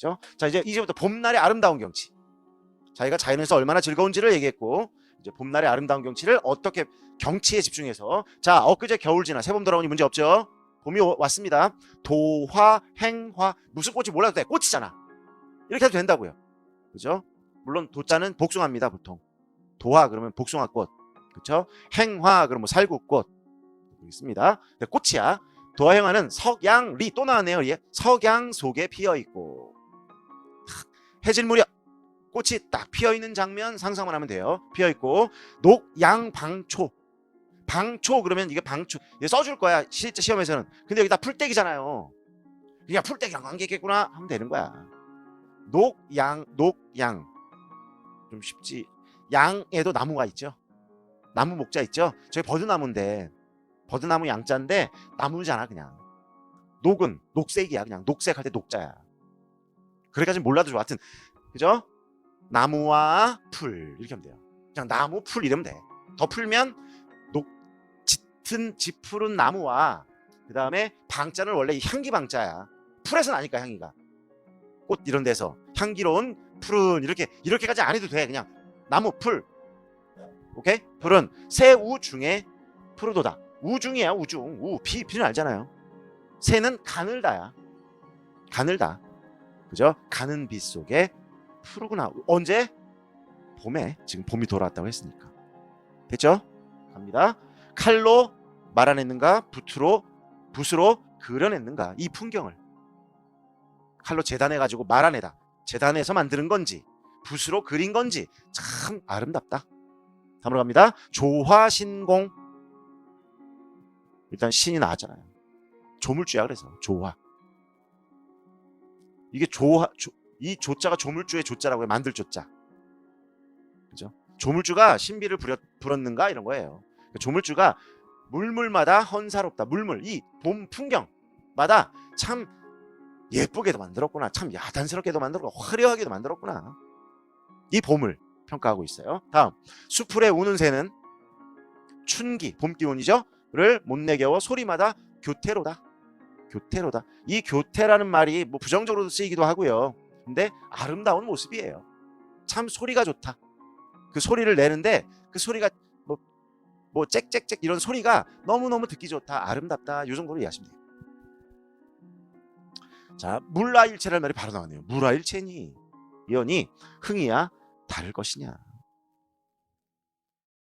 그죠? 자 이제 이제부터 봄날의 아름다운 경치. 자기가 자연에서 얼마나 즐거운지를 얘기했고 이제 봄날의 아름다운 경치를 어떻게 경치에 집중해서 자 엊그제 겨울 지나 새봄 돌아오니 문제 없죠? 봄이 오- 왔습니다. 도화, 행화 무슨 꽃이 몰라도 돼 꽃이잖아. 이렇게 해도 된다고요. 그죠? 물론 도자는 복숭아입니다 보통. 도화 그러면 복숭아꽃, 그렇죠? 행화 그러면 뭐 살구꽃 있습니다. 꽃이야. 도화행화는 석양 리 또 나왔네요. 예. 석양 속에 피어 있고 해질 무렵 꽃이 딱 피어 있는 장면 상상만 하면 돼요. 피어 있고 녹양방초 방초 그러면 이게 방초 이게 써줄 거야 실제 시험에서는. 근데 여기다 풀떼기잖아요. 그냥 풀떼기랑 관계 있겠구나 하면 되는 거야. 녹양 녹양 좀 쉽지. 양에도 나무가 있죠. 나무 목자 있죠. 저기 버드나무인데 버드나무 양자인데 나무잖아 그냥. 녹은 녹색이야 그냥 녹색할 때 녹자야. 그래까지 몰라도 좋아. 하여튼 그죠? 나무와 풀 이렇게 하면 돼요. 그냥 나무 풀 이러면 돼. 더 풀면 녹 짙은 짙푸른 나무와 그 다음에 방자는 원래 이 향기 방자야. 풀에서 나니까 향기가. 꽃 이런 데서 향기로운 푸른 이렇게 이렇게까지 안 해도 돼. 그냥 나무 풀. 오케이? 풀은 새우 중에 푸르도다. 우중이야 우중. 우 비, 비는 알잖아요. 새는 가늘다야. 가늘다. 그죠? 가는 빛 속에 푸르구나. 언제? 봄에. 지금 봄이 돌아왔다고 했으니까. 됐죠? 갑니다. 칼로 말아냈는가? 붓으로 붓으로 그려냈는가? 이 풍경을 칼로 재단해 가지고 말아내다. 재단해서 만드는 건지 붓으로 그린 건지 참 아름답다. 다음으로 갑니다. 조화신공. 일단 신이 나왔잖아요. 조물주야 그래서 조화. 이게 조화 조, 이 조자가 조물주의 조자라고 해 만들 조자. 그죠? 조물주가 신비를 부렸, 불었는가 이런 거예요. 그러니까 조물주가 물물마다 헌사롭다. 물물 이 봄 풍경마다 참 예쁘게도 만들었구나. 참 야단스럽게도 만들었고 화려하게도 만들었구나. 이 봄을 평가하고 있어요. 다음 수풀에 우는 새는 춘기 봄 기운이죠.를 못 내겨워 소리마다 교태로다. 교태로다. 이 교태라는 말이 뭐 부정적으로도 쓰이기도 하고요. 근데 아름다운 모습이에요. 참 소리가 좋다. 그 소리를 내는데 그 소리가 뭐, 뭐 짹짹짹 이런 소리가 너무너무 듣기 좋다. 아름답다. 이 정도로 이해하시면 돼요. 자, 물라일체라는 말이 바로 나왔네요. 물라일체니 이언이 흥이야 다를 것이냐.